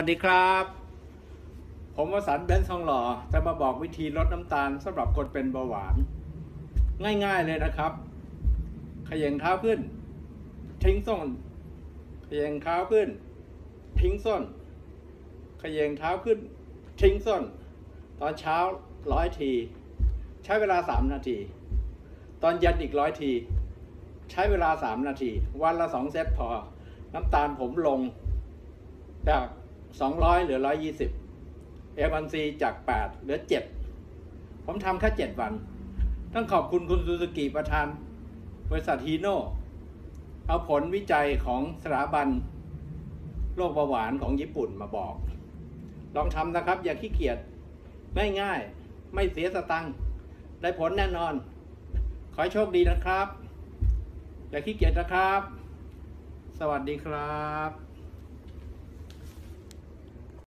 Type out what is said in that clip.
สวัสดีครับ ผมวสันเบนซ์ทองหล่อจะมาบอกวิธีลดน้ำตาลสำหรับคนเป็นเบาหวาน ง่ายๆเลยนะครับ ขย่งเท้าขึ้น ทิ้งส้น ขย่งเท้าขึ้น ทิ้งส้น ขย่งเท้าขึ้น ทิ้งส้น ตอนเช้าร้อยที ใช้เวลาสามนาที ตอนเย็นอีกร้อยที ใช้เวลาสามนาที วันละสองเซตพอ น้ำตาลผมลงจาก 200 เหลือ 120เอวันซีจาก 8 เหลือ 7 ผมทำแค่ 7 วัน ต้องขอบคุณคุณซูซูกิประธาน บริษัทฮีโน่เอาผลวิจัยของสถาบันโรคเบาหวานของญี่ปุ่นมาบอก ลองทำนะครับ อย่าขี้เกียจง่ายๆ ไม่เสียสตังค์ได้ผลแน่นอน ขอให้โชคดีนะครับ อย่าขี้เกียจนะครับ สวัสดีครับ